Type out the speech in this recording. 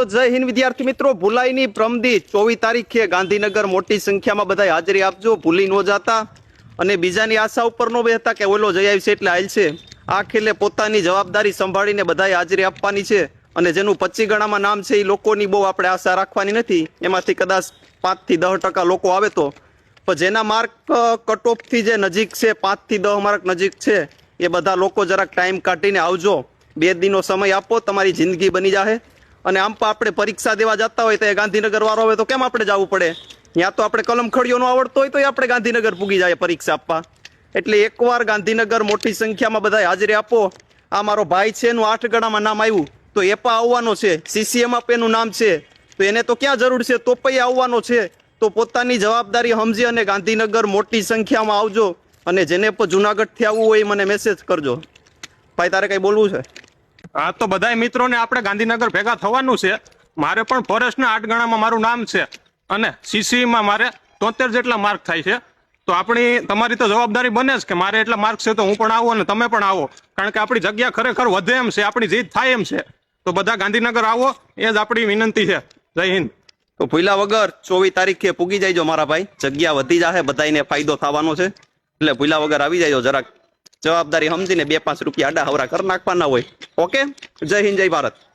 તો જય હિન્દ વિદ્યાર્થી મિત્રો. ભૂલાઈની પ્રમદી ચોવીસ તારીખે ગાંધીનગર મોટી સંખ્યામાં બધા હાજરી આપજો. ભૂલી ન જાતા. અને બીજાની આશા ઉપર નો બેહતા કે ઓલો જઈ આવશે એટલે આયલ છે. આ ખેલે પોતાની જવાબદારી સંભાળીને બધાએ હાજરી આપવાની છે. અને જેનું પચી ગણામાં નામ છે એ લોકોની બહુ આપણે આશા રાખવાની નથી. એમાંથી કદાચ પાંચથી દસ ટકા લોકો આવે તો. પણ જેના માર્ક કટ ઓફથી જે નજીક છે પાંચથી દસ માર્ક નજીક છે, એ બધા લોકો જરાક ટાઈમ કાઢીને આવજો. બે દિનનો સમય આપો, તમારી જિંદગી બની જાહે. અને આમ પણ આપણે પરીક્ષા દેવા જતા હોય તો એ ગાંધીનગર વાળો હોય તો કેમ આપણે જવું પડે? ત્યાં તો આપણે કલમ ખડીઓ નો આવડતો હોય તો આપણે ગાંધીનગર પૂગી જાય પરીક્ષા આપવા. એટલે એકવાર ગાંધીનગર મોટી સંખ્યામાં બધા હાજરી આપો. આ મારો ભાઈ છે, એનું આઠ ગણામાં નામ આવ્યું. તો એ પણ આવવાનો છે, સીસીએમાં પણ એનું નામ છે. તો એને તો ક્યાં જરૂર છે? તો પણ આવવાનો છે. તો પોતાની જવાબદારી સમજી અને ગાંધીનગર મોટી સંખ્યામાં આવજો. અને જેને પણ જુનાગઢથી આવવું હોય મને મેસેજ કરજો. ભાઈ, તારે કંઈ બોલવું છે? હા તો બધાય મિત્રોને આપણે ગાંધીનગર ભેગા થવાનું છે. મારે પણ ફોરેસ્ટના આઠ ગણામાં મારું નામ છે અને સીસીમાં મારે તોતેર જેટલા માર્ક થાય છે. તો આપણી, તમારી તો જવાબદારી બને જ કે મારે એટલા માર્ક છે તો હું પણ આવું અને તમે પણ આવો. કારણ કે આપણી જગ્યા ખરેખર વધે એમ છે, આપણી જીત થાય એમ છે. તો બધા ગાંધીનગર આવો, એ જ આપણી વિનંતી છે. જય હિન્દ. તો ભૂલા વગર ચોવીસ તારીખે પૂગી જાયજો મારા ભાઈ. જગ્યા વધી જશે બધાને ફાયદો થવાનો છે. એટલે ભૂલા વગર આવી જાયજો જરાક. જવાબદારી સમજીને બે પાંચ રૂપિયા આડા હવરા કરી નાખવાના હોય. ઓકે? જય હિન્દ, જય ભારત.